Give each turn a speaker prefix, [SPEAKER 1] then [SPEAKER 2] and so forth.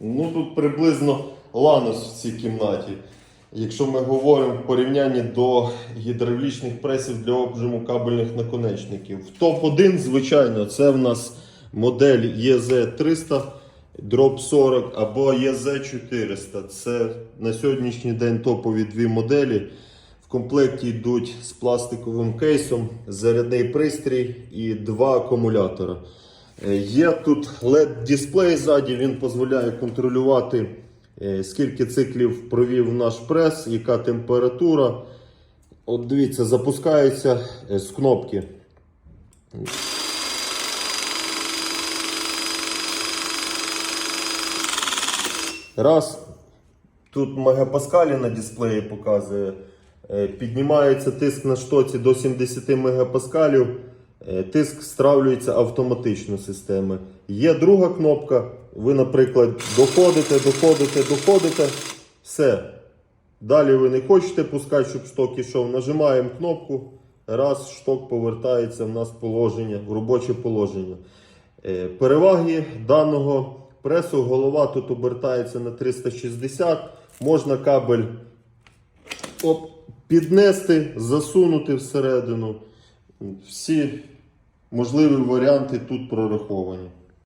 [SPEAKER 1] Ну тут приблизно ланос в цій кімнаті. Якщо ми говоримо в порівнянні до гідравлічних пресів для обжиму кабельних наконечників. В топ-1, звичайно, це в нас модель EZ300 Drop 40 або EZ400. Це на сьогоднішній день топові дві моделі. В комплекті йдуть з пластиковим кейсом, зарядний пристрій і два акумулятора. Е, Є тут LED-дисплей ззаді, він дозволяє контролювати, е, скільки циклів провів наш прес, яка температура. От дивіться, запускається е, з кнопки. Раз. Тут мегапаскалі на дисплеї показує. Піднімається тиск на штоці до 70 мегапаскалів. Е, Тиск стравлюється автоматично системи. Є друга кнопка. Ви, наприклад, доходите, доходите, доходите. Все. Далі ви не хочете пускати, щоб шток ішов. Нажимаємо кнопку. Раз, шток повертається в нас положення, в робоче положення. Е, Переваги даного пресу голова тут обертається на 360. Можна кабель оп, піднести, засунути всередину. Всі можливі варіанти тут прораховані.